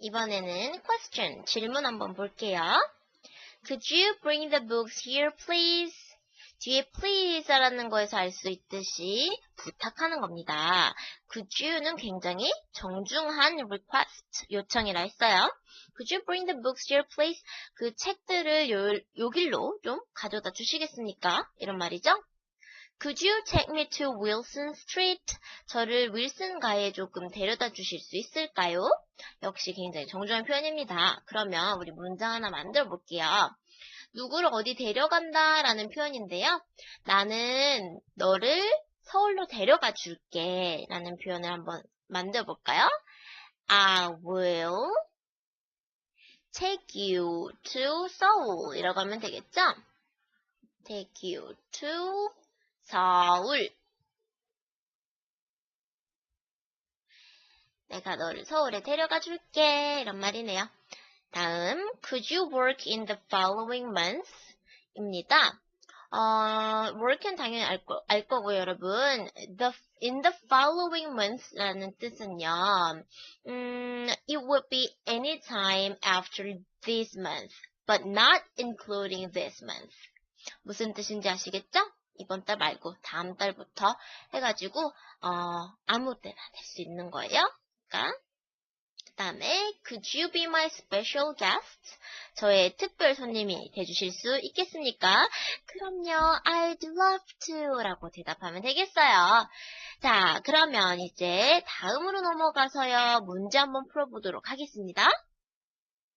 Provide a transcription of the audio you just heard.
이번에는 question, 질문 한번 볼게요. Could you bring the books here, please? 뒤에 please라는 거에서 알 수 있듯이 부탁하는 겁니다. Could you는 굉장히 정중한 request, 요청이라 했어요. Could you bring the books here, please? 그 책들을 요, 요길로 좀 가져다 주시겠습니까? 이런 말이죠. Could you take me to Wilson Street? 저를 윌슨 가에 조금 데려다 주실 수 있을까요? 역시 굉장히 정중한 표현입니다. 그러면 우리 문장 하나 만들어 볼게요. 누구를 어디 데려간다 라는 표현인데요. 나는 너를 서울로 데려가 줄게 라는 표현을 한번 만들어 볼까요? I will take you to Seoul 이라고 하면 되겠죠? take you to 서울. 내가 너를 서울에 데려가 줄게. 이런 말이네요. 다음, could you work in the following months? 입니다. 어, work은 당연히 알, 거, 알 거고요, 여러분. The, in the following months 라는 뜻은요, 음, it would be any time after this month, but not including this month. 무슨 뜻인지 아시겠죠? 이번 달 말고 다음 달부터 해가지고 어, 아무 때나 될 수 있는 거예요. 그러니까 그 다음에 Could you be my special guest? 저의 특별 손님이 돼주실 수 있겠습니까? 그럼요, I'd love to 라고 대답하면 되겠어요. 자, 그러면 이제 다음으로 넘어가서요, 문제 한번 풀어보도록 하겠습니다.